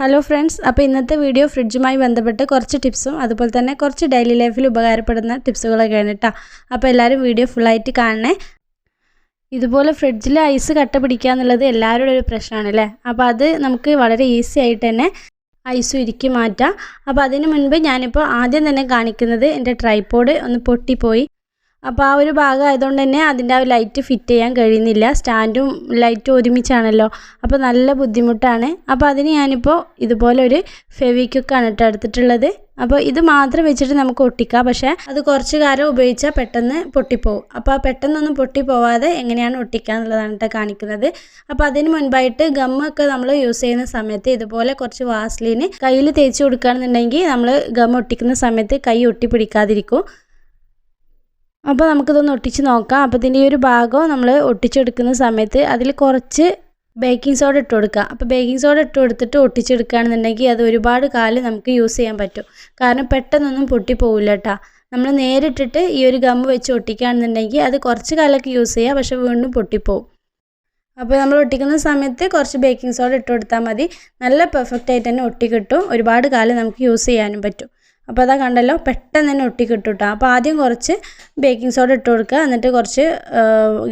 Hello friends അപ്പോൾ ഇന്നത്തെ video ഫ്രിഡ്ജുമായി ബന്ധപ്പെട്ട് കുറച്ച് ടിപ്സും അതുപോലെ തന്നെ കുറച്ച് ഡെയിലി ലൈഫിൽ ഉപകാരപ്പെടുന്ന ടിപ്സുകളൊക്കെയാണ് കേട്ടോ അപ്പോൾ എല്ലാവരും വീഡിയോ ഫുള്ളായിട്ട് കാണണേ. ഇതുപോലെ ഫ്രിഡ്ജിൽ ഐസ് കട്ട പിടിക്കുക എന്നുള്ളത് എല്ലാവരുടെ ഒരു പ്രശ്നമാണ് അല്ലേ അപ്പോൾ അത് നമുക്ക് വളരെ ഈസി ആയിട്ട് തന്നെ ഐസ് ഉരുക്കി മാറ്റാം. അപ്പോൾ അതിന് മുൻപ് ഞാനിപ്പോൾ ആദ്യം തന്നെ കാണിക്കുന്നത് എന്റെ ട്രൈപ്പോഡ് ഒന്ന് പൊട്ടിപ്പോയി. അപ്പോൾ ആ ഒരു ഭാഗം ആയതുകൊണ്ട് തന്നെ അതിന്റെ ആ ലൈറ്റ് ഫിറ്റ് ചെയ്യാൻ കഴിയുന്നില്ല. സ്റ്റാൻഡും ലൈറ്റും ഒരുമിച്ചാണല്ലോ. അപ്പോൾ നല്ല ബുദ്ധിമുട്ടാണ്. അപ്പോൾ അതിന് ഞാനിപ്പോൾ ഇതുപോലെ ഒരു ഫെവിക്വിക്കാണ് കേട്ടോ എടുത്തിട്ടുള്ളത്. അപ്പോൾ ഇത് മാത്രം വെച്ചിട്ട് നമുക്ക് ഒട്ടിക്കാം. പക്ഷേ അത് കുറച്ച് കാലം ഉപയോഗിച്ചാൽ പെട്ടെന്ന് പൊട്ടിപ്പോവും. അപ്പോൾ ആ പെട്ടെന്നൊന്നും പൊട്ടിപ്പോവാതെ എങ്ങനെയാണ് ഒട്ടിക്കുക എന്നുള്ളതാണ് കേട്ടോ കാണിക്കുന്നത്. അപ്പോൾ അതിന് മുൻപായിട്ട് ഗമ്മൊക്കെ നമ്മൾ യൂസ് ചെയ്യുന്ന സമയത്ത് ഇതുപോലെ കുറച്ച് വാസ്ലിന് കയ്യിൽ തേച്ച് കൊടുക്കുകയാണെന്നുണ്ടെങ്കിൽ നമ്മൾ ഗം ഒട്ടിക്കുന്ന സമയത്ത് കൈ ഒട്ടി പിടിക്കാതിരിക്കും അപ്പോൾ നമുക്കിതൊന്ന് ഒട്ടിച്ച് നോക്കാം. അപ്പോൾ ഇതിന്റെ ഈ ഒരു ഭാഗം നമ്മൾ ഒട്ടിച്ചെടുക്കുന്ന സമയത്ത് അതിൽ കുറച്ച് ബേക്കിംഗ് സോഡ ഇട്ട് കൊടുക്കുക അപ്പോൾ ബേക്കിംഗ് സോഡ ഇട്ട് കൊടുത്തിട്ട് ഒട്ടിച്ചെടുക്കുകയാണെന്നുണ്ടെങ്കിൽ അത് ഒരുപാട് കാലം നമുക്ക് യൂസ് ചെയ്യാൻ പറ്റും. കാരണം പെട്ടെന്നൊന്നും പൊട്ടിപ്പോവില്ല കേട്ടോ നമ്മൾ നേരിട്ടിട്ട് ഈ ഒരു ഗം വെച്ച് ഒട്ടിക്കുകയാണെന്നുണ്ടെങ്കിൽ അത് കുറച്ച് കാലമൊക്കെ യൂസ് ചെയ്യുക പക്ഷേ വീണ്ടും പൊട്ടിപ്പോവും. അപ്പോൾ നമ്മൾ ഒട്ടിക്കുന്ന സമയത്ത് കുറച്ച് ബേക്കിംഗ് സോഡ ഇട്ട് കൊടുത്താൽ മതി. നല്ല പെർഫെക്റ്റ് ആയിട്ട് തന്നെ ഒട്ടിക്കിട്ടും ഒരുപാട് കാലം നമുക്ക് യൂസ് ചെയ്യാനും പറ്റും. അപ്പോൾ അതാ കണ്ടല്ലോ പെട്ടെന്ന് തന്നെ ഒട്ടി കിട്ടും അപ്പോൾ ആദ്യം കുറച്ച് ബേക്കിംഗ് സോഡ ഇട്ട് കൊടുക്കുക എന്നിട്ട് കുറച്ച്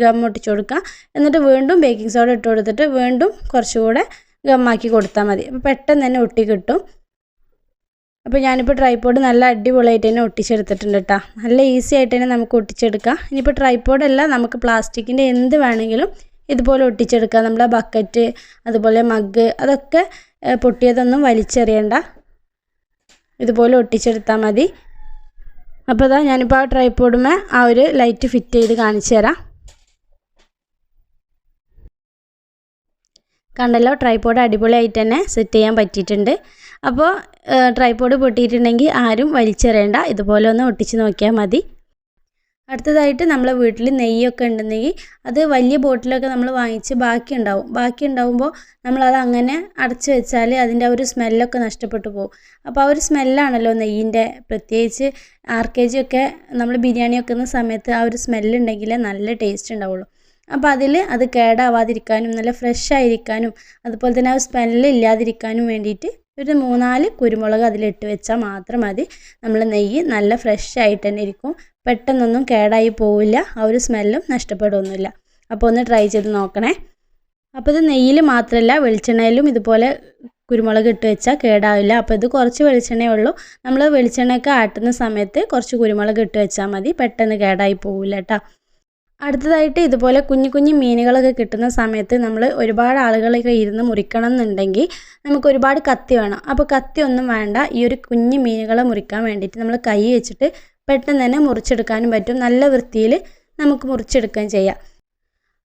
ഗം ഒട്ടിച്ച് കൊടുക്കുക. എന്നിട്ട് വീണ്ടും ബേക്കിംഗ് സോഡ ഇട്ട് കൊടുത്തിട്ട് വീണ്ടും കുറച്ചുകൂടെ ഗമ്മാക്കി കൊടുത്താൽ മതി. അപ്പോൾ പെട്ടെന്ന് തന്നെ ഒട്ടി കിട്ടും അപ്പോൾ ഞാനിപ്പോൾ ട്രൈപ്പോഡ് നല്ല അടിപൊളിയായിട്ട് തന്നെ ഒട്ടിച്ചെടുത്തിട്ടുണ്ട് കേട്ടോ നല്ല ഈസി ആയിട്ട് തന്നെ നമുക്ക് ഒട്ടിച്ചെടുക്കാം. ഇനിയിപ്പോൾ ട്രൈപ്പോഡല്ല നമുക്ക് പ്ലാസ്റ്റിക്കിന്റെ എന്ത് വേണമെങ്കിലും ഇതുപോലെ ഒട്ടിച്ചെടുക്കാം. നമ്മുടെ ബക്കറ്റ് അതുപോലെ മഗ് അതൊക്കെ പൊട്ടിയതൊന്നും വലിച്ചെറിയണ്ട. ഇതുപോലെ ഒട്ടിച്ചെടുത്താൽ മതി. അപ്പോൾ ഇതാ ഞാനിപ്പോൾ ആ ട്രൈപ്പോഡുമേ ആ ഒരു ലൈറ്റ് ഫിറ്റ് ചെയ്ത് കാണിച്ചു തരാം. കണ്ടല്ലോ ട്രൈപ്പോഡ് അടിപൊളിയായിട്ട് തന്നെ സെറ്റ് ചെയ്യാൻ പറ്റിയിട്ടുണ്ട്. അപ്പോൾ ട്രൈപ്പോഡ് പൊട്ടിയിട്ടുണ്ടെങ്കിൽ ആരും വലിച്ചെറിയണ്ട. ഇതുപോലെ ഒന്ന് ഒട്ടിച്ച് നോക്കിയാൽ മതി. അടുത്തതായിട്ട് നമ്മളെ വീട്ടിൽ നെയ്യൊക്കെ ഉണ്ടെന്നെങ്കിൽ അത് വലിയ ബോട്ടിലൊക്കെ നമ്മൾ വാങ്ങിച്ച് ബാക്കി ഉണ്ടാവും ബാക്കി ഉണ്ടാവുമ്പോൾ നമ്മളത് അങ്ങനെ അടച്ചു വെച്ചാൽ അതിന്റെ ഒരു സ്മെല്ലൊക്കെ നഷ്ടപ്പെട്ടു പോകും. അപ്പോൾ ആ ഒരു സ്മെല്ലാണല്ലോ നെയ്യിന്റെ. പ്രത്യേകിച്ച് ആർ കെ ജി ഒക്കെ നമ്മൾ ബിരിയാണി വെക്കുന്ന സമയത്ത് ആ ഒരു സ്മെല്ലുണ്ടെങ്കിൽ നല്ല ടേസ്റ്റ് ഉണ്ടാവുള്ളൂ. അപ്പോൾ അതിൽ അത് കേടാവാതിരിക്കാനും നല്ല ഫ്രഷ് ആയിരിക്കാനും അതുപോലെ തന്നെ ആ സ്മെല്ല് ഇല്ലാതിരിക്കാനും വേണ്ടിയിട്ട് ഒരു മൂന്നാൽ കുരുമുളക് അതിലിട്ട് വെച്ചാൽ മാത്രം മതി. നമ്മൾ നെയ്യ് നല്ല ഫ്രഷ് ആയിട്ട് തന്നെ ഇരിക്കും. പെട്ടെന്നൊന്നും കേടായി പോവില്ല ആ ഒരു സ്മെല്ലും നഷ്ടപ്പെടുകയൊന്നുമില്ല അപ്പോൾ ഒന്ന് ട്രൈ ചെയ്ത് നോക്കണേ. അപ്പോൾ ഇത് നെയ്യിൽ മാത്രമല്ല വെളിച്ചെണ്ണയിലും ഇതുപോലെ കുരുമുളക് ഇട്ട് വെച്ചാൽ കേടാവില്ല. അപ്പോൾ ഇത് കുറച്ച് വെളിച്ചെണ്ണയേ ഉള്ളൂ. നമ്മൾ വെളിച്ചെണ്ണയൊക്കെ ആട്ടുന്ന സമയത്ത് കുറച്ച് കുരുമുളക് ഇട്ട് വെച്ചാൽ മതി പെട്ടെന്ന് കേടായി പോവില്ല കേട്ടോ അടുത്തതായിട്ട് ഇതുപോലെ കുഞ്ഞു കുഞ്ഞു മീനുകളൊക്കെ കിട്ടുന്ന സമയത്ത് നമ്മൾ ഒരുപാട് ആളുകളൊക്കെ ഇരുന്ന് മുറിക്കണം എന്നുണ്ടെങ്കിൽ നമുക്ക് ഒരുപാട് കത്തി വേണം. അപ്പോൾ കത്തി ഒന്നും വേണ്ട ഈ ഒരു കുഞ്ഞു മീനുകളെ മുറിക്കാൻ വേണ്ടിയിട്ട് നമ്മൾ കൈ വെച്ചിട്ട് പെട്ടെന്ന് തന്നെ മുറിച്ചെടുക്കാനും പറ്റും. നല്ല വൃത്തിയിൽ നമുക്ക് മുറിച്ചെടുക്കുകയും ചെയ്യാം.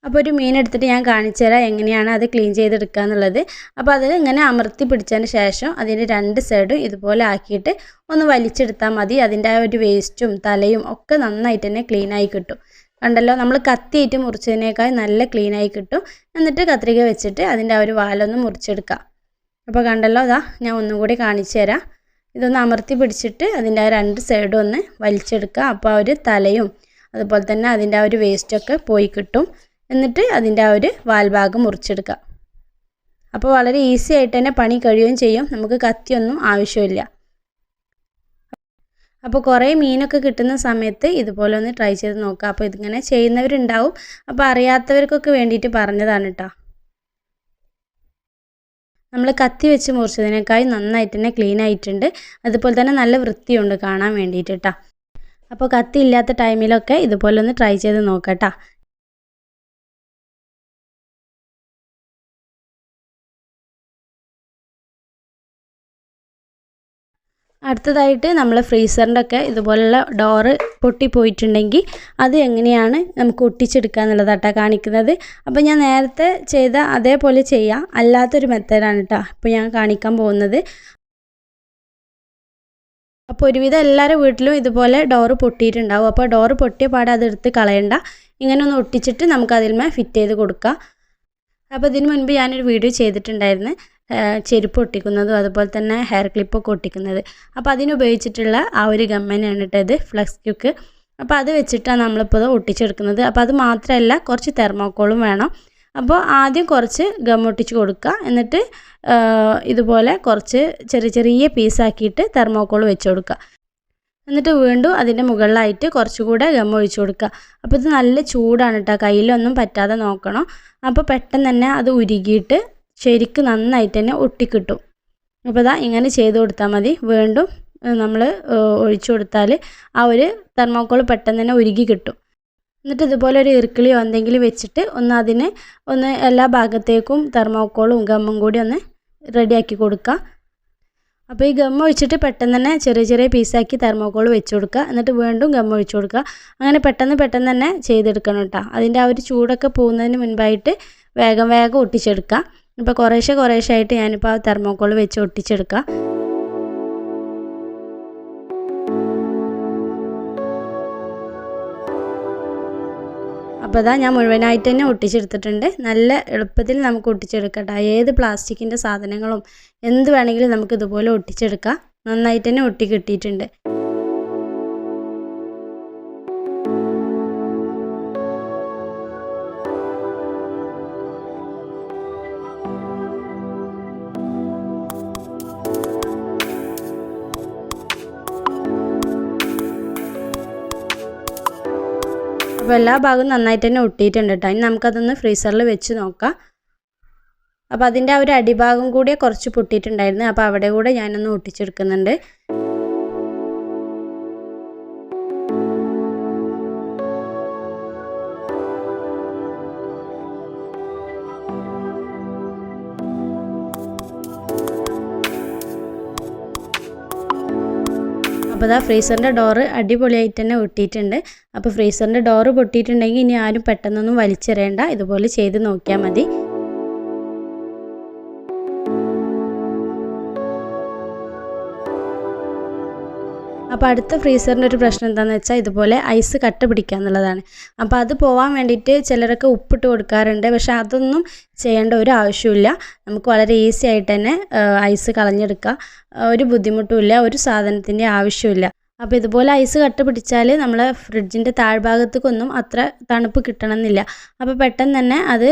അപ്പോൾ ഒരു മീൻ എടുത്തിട്ട് ഞാൻ കാണിച്ചു തരാം എങ്ങനെയാണ് അത് ക്ലീൻ ചെയ്തെടുക്കുക എന്നുള്ളത്. അപ്പോൾ അത് ഇങ്ങനെ അമർത്തി പിടിച്ചതിന് ശേഷം അതിന്റെ രണ്ട് സൈഡും ഇതുപോലെ ആക്കിയിട്ട് ഒന്ന് വലിച്ചെടുത്താൽ മതി. അതിന്റെ ആ ഒരു വേസ്റ്റും തലയും ഒക്കെ നന്നായിട്ട് തന്നെ ക്ലീനായി കിട്ടും. കണ്ടല്ലോ നമ്മൾ കത്തിയിട്ട് മുറിച്ചതിനേക്കാൾ നല്ല ക്ലീനായി കിട്ടും. എന്നിട്ട് കത്രിക വെച്ചിട്ട് അതിന്റെ ആ ഒരു വാലൊന്ന് മുറിച്ചെടുക്കാം. അപ്പോൾ കണ്ടല്ലോ അതാ ഞാൻ ഒന്നും കൂടി കാണിച്ചു തരാം. ഇതൊന്ന് അമർത്തി പിടിച്ചിട്ട് അതിന്റെ ആ രണ്ട് സൈഡും ഒന്ന് വലിച്ചെടുക്കുക. അപ്പോൾ ആ ഒരു തലയും അതുപോലെ തന്നെ അതിന്റെ ആ ഒരു വേസ്റ്റൊക്കെ പോയി കിട്ടും. എന്നിട്ട് അതിന്റെ ആ ഒരു വാൽഭാഗം മുറിച്ചെടുക്കുക. അപ്പോൾ വളരെ ഈസി ആയിട്ട് തന്നെ പണി കഴിയുകയും ചെയ്യും. നമുക്ക് കത്തിയൊന്നും ആവശ്യമില്ല. അപ്പോൾ കുറേ മീനൊക്കെ കിട്ടുന്ന സമയത്ത് ഇതുപോലെ ഒന്ന് ട്രൈ ചെയ്ത് നോക്കുക. അപ്പോൾ ഇതിങ്ങനെ ചെയ്യുന്നവരുണ്ടാവും. അപ്പോൾ അറിയാത്തവർക്കൊക്കെ വേണ്ടിയിട്ട് പറഞ്ഞതാണ് കേട്ടോ നമ്മൾ കത്തി വെച്ച് മുറിച്ചതിനേക്കാൾ നന്നായിട്ട് തന്നെ ക്ലീൻ ആയിട്ടുണ്ട്. അതുപോലെ തന്നെ നല്ല വൃത്തിയുണ്ട് കാണാൻ വേണ്ടിയിട്ട് കേട്ടോ അപ്പോൾ കത്തി ഇല്ലാത്ത ടൈമിലൊക്കെ ഇതുപോലെ ഒന്ന് ട്രൈ ചെയ്ത് നോക്കട്ടോ അടുത്തതായിട്ട് നമ്മൾ ഫ്രീസറിന്റെ ഒക്കെ ഇതുപോലുള്ള ഡോറ് പൊട്ടിപ്പോയിട്ടുണ്ടെങ്കിൽ അത് എങ്ങനെയാണ് നമുക്ക് ഒട്ടിച്ചെടുക്കുക എന്നുള്ളതാട്ടോ കാണിക്കുന്നത്. അപ്പോൾ ഞാൻ നേരത്തെ ചെയ്ത അതേപോലെ ചെയ്യാം. അല്ലാത്തൊരു മെത്തേഡാണ് കേട്ടോ അപ്പോൾ ഞാൻ കാണിക്കാൻ പോകുന്നത്. അപ്പോൾ ഒരുവിധം എല്ലാവരുടെ വീട്ടിലും ഇതുപോലെ ഡോറ് പൊട്ടിയിട്ടുണ്ടാവും. അപ്പോൾ ഡോറ് പൊട്ടിയ പാടെ അതെടുത്ത് കളയണ്ട. ഇങ്ങനെ ഒന്ന് ഒട്ടിച്ചിട്ട് നമുക്ക് അതിന്മേൽ ഫിറ്റ് ചെയ്ത് കൊടുക്കാം. അപ്പോൾ ഇതിന് മുൻപ് ഞാനൊരു വീഡിയോ ചെയ്തിട്ടുണ്ടായിരുന്നു. ചെരുപ്പ് ഒട്ടിക്കുന്നതും അതുപോലെ തന്നെ ഹെയർ ക്ലിപ്പൊക്കെ ഒട്ടിക്കുന്നത്. അപ്പോൾ അതിനുപയോഗിച്ചിട്ടുള്ള ആ ഒരു ഗമ്മനാണ് കേട്ടോ ഇത് ഫ്ലക്സ് ക്യുക്ക് അപ്പോൾ അത് വെച്ചിട്ടാണ് നമ്മളിപ്പോൾ ഒട്ടിച്ചെടുക്കുന്നത്. അപ്പോൾ അത് മാത്രമല്ല കുറച്ച് തെർമോക്കോളും വേണം. അപ്പോൾ ആദ്യം കുറച്ച് ഗം ഒട്ടിച്ച് കൊടുക്കുക. എന്നിട്ട് ഇതുപോലെ കുറച്ച് ചെറിയ ചെറിയ പീസാക്കിയിട്ട് തെർമോക്കോൾ വെച്ച് കൊടുക്കുക. എന്നിട്ട് വീണ്ടും അതിന്റെ മുകളിലായിട്ട് കുറച്ചുകൂടെ ഗം ഒഴിച്ചു കൊടുക്കുക. അപ്പോൾ ഇത് നല്ല ചൂടാണ് കേട്ടോ കയ്യിലൊന്നും പറ്റാതെ നോക്കണം. അപ്പോൾ പെട്ടെന്ന് തന്നെ അത് ഉരുകിയിട്ട് ശരിക്ക് നന്നായിട്ട് തന്നെ ഒട്ടിക്കിട്ടും. അപ്പോൾ ഇതാ ഇങ്ങനെ ചെയ്ത് കൊടുത്താൽ മതി. വീണ്ടും നമ്മൾ ഒഴിച്ചു കൊടുത്താൽ ആ ഒരു തെർമോക്കോൾ പെട്ടെന്ന് തന്നെ ഉരുകി കിട്ടും. എന്നിട്ട് ഇതുപോലെ ഒരു ഇറുക്കിളിയോ എന്തെങ്കിലും വെച്ചിട്ട് ഒന്ന് അതിനെ ഒന്ന് എല്ലാ ഭാഗത്തേക്കും തെർമോക്കോളും ഗമ്മും കൂടി ഒന്ന് റെഡിയാക്കി കൊടുക്കുക. അപ്പോൾ ഈ ഗമ്മ ഒഴിച്ചിട്ട് പെട്ടെന്ന് തന്നെ ചെറിയ ചെറിയ പീസാക്കി തെർമോക്കോൾ വെച്ച് കൊടുക്കുക. എന്നിട്ട് വീണ്ടും ഗമ്മ ഒഴിച്ചു കൊടുക്കുക. അങ്ങനെ പെട്ടെന്ന് പെട്ടെന്ന് തന്നെ ചെയ്തെടുക്കണം കേട്ടോ. അതിന്റെ ആ ഒരു ചൂടൊക്കെ പോകുന്നതിന് മുൻപായിട്ട് വേഗം വേഗം ഒട്ടിച്ചെടുക്കുക. ഇപ്പോൾ കുറേശ്ശെ കുറേശ്ശെ ആയിട്ട് ഞാനിപ്പോൾ ആ തെർമോക്കോൾ വെച്ച് ഒട്ടിച്ചെടുക്കുക അപ്പോൾ അതാ ഞാൻ മുഴുവനായിട്ട് തന്നെ ഒട്ടിച്ചെടുത്തിട്ടുണ്ട്. നല്ല എളുപ്പത്തിൽ നമുക്ക് ഒട്ടിച്ചെടുക്കട്ടെ. ഏത് പ്ലാസ്റ്റിക്കിന്റെ സാധനങ്ങളും എന്ത് വേണമെങ്കിലും നമുക്ക് ഇതുപോലെ ഒട്ടിച്ചെടുക്കാം. നന്നായിട്ട് തന്നെ ഒട്ടി കിട്ടിയിട്ടുണ്ട്. അപ്പോൾ എല്ലാ ഭാഗവും നന്നായിട്ട് തന്നെ ഒട്ടിയിട്ടുണ്ട് കേട്ടോ ഇനി നമുക്കതൊന്ന് ഫ്രീസറിൽ വെച്ച് നോക്കാം. അപ്പോൾ അതിന്റെ ആ ഒരു അടിഭാഗം കൂടി കുറച്ച് പൊട്ടിയിട്ടുണ്ടായിരുന്നു. അപ്പോൾ അവിടെ കൂടെ ഞാനൊന്ന് ഒട്ടിച്ചെടുക്കുന്നുണ്ട്. അപ്പോൾ ഇതാ ഫ്രീസറിന്റെ ഡോറ് അടിപൊളിയായിട്ട് തന്നെ ഒട്ടിയിട്ടുണ്ട്. അപ്പോൾ ഫ്രീസറിന്റെ ഡോറ് പൊട്ടിയിട്ടുണ്ടെങ്കിൽ ഇനി ആരും പെട്ടെന്നൊന്നും വലിച്ചെറിയണ്ട ഇതുപോലെ ചെയ്ത് നോക്കിയാൽ മതി. അപ്പോൾ അടുത്ത ഫ്രീസറിന്റെ ഒരു പ്രശ്നം എന്താണെന്ന് വെച്ചാൽ ഇതുപോലെ ഐസ് കട്ട് പിടിക്കുക എന്നുള്ളതാണ്. അപ്പോൾ അത് പോകാൻ വേണ്ടിയിട്ട് ചിലരൊക്കെ ഉപ്പിട്ട് കൊടുക്കാറുണ്ട്. പക്ഷേ അതൊന്നും ചെയ്യേണ്ട ഒരു ആവശ്യമില്ല നമുക്ക് വളരെ ഈസി ആയിട്ട് തന്നെ ഐസ് കളഞ്ഞെടുക്കാം. ഒരു ബുദ്ധിമുട്ടുമില്ല ഒരു സാധനത്തിന്റെ ആവശ്യമില്ല അപ്പോൾ ഇതുപോലെ ഐസ് കട്ട പിടിച്ചാൽ നമ്മൾ ഫ്രിഡ്ജിന്റെ താഴ്ഭാഗത്തേക്കൊന്നും അത്ര തണുപ്പ് കിട്ടണമെന്നില്ല. അപ്പോൾ പെട്ടെന്ന് തന്നെ അത്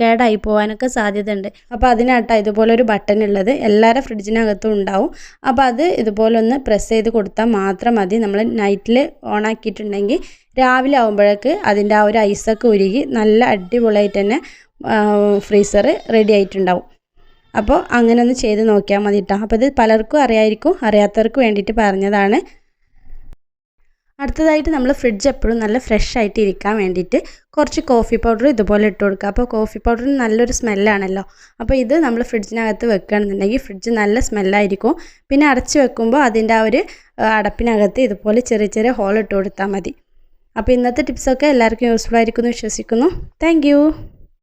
കേടായി പോകാനൊക്കെ സാധ്യതയുണ്ട്. അപ്പോൾ അതിനായിട്ടാണ് ഇതുപോലെ ഒരു ബട്ടൺ ഉള്ളത്. എല്ലാവരുടെ ഫ്രിഡ്ജിനകത്തും ഉണ്ടാവും. അപ്പോൾ അത് ഇതുപോലെ ഒന്ന് പ്രസ് ചെയ്ത് കൊടുത്താൽ മാത്രം മതി. നമ്മൾ നൈറ്റിൽ ഓൺ ആക്കിയിട്ടുണ്ടെങ്കിൽ രാവിലെ ആകുമ്പോഴേക്ക് അതിന്റെ ആ ഒരു ഐസൊക്കെ ഉരുകി നല്ല അടിപൊളിയായിട്ട് തന്നെ ഫ്രീസർ റെഡി ആയിട്ടുണ്ടാവും. അപ്പോൾ അങ്ങനെ ഒന്ന് ചെയ്ത് നോക്കിയാൽ മതി കേട്ടോ അപ്പോൾ ഇത് പലർക്കും അറിയായിരിക്കും അറിയാത്തവർക്ക് വേണ്ടിയിട്ട് പറഞ്ഞതാണ്. അടുത്തതായിട്ട് നമ്മൾ ഫ്രിഡ്ജ് എപ്പോഴും നല്ല ഫ്രഷ് ആയിട്ട് ഇരിക്കാൻ വേണ്ടിയിട്ട് കുറച്ച് കോഫി പൗഡർ ഇതുപോലെ ഇട്ട് കൊടുക്കുക. അപ്പോൾ കോഫി പൗഡറിന് നല്ലൊരു സ്മെല്ലാണല്ലോ അപ്പോൾ ഇത് നമ്മൾ ഫ്രിഡ്ജിനകത്ത് വെക്കുകയാണെന്നുണ്ടെങ്കിൽ ഫ്രിഡ്ജ് നല്ല സ്മെല്ലായിരിക്കും പിന്നെ അടച്ച് വെക്കുമ്പോൾ അതിന്റെ ആ ഒരു അടപ്പിനകത്ത് ഇതുപോലെ ചെറിയ ചെറിയ ഹോൾ ഇട്ട് കൊടുത്താൽ മതി. അപ്പോൾ ഇന്നത്തെ ടിപ്സൊക്കെ എല്ലാവർക്കും യൂസ്ഫുൾ ആയിരിക്കുമെന്ന് വിശ്വസിക്കുന്നു. താങ്ക്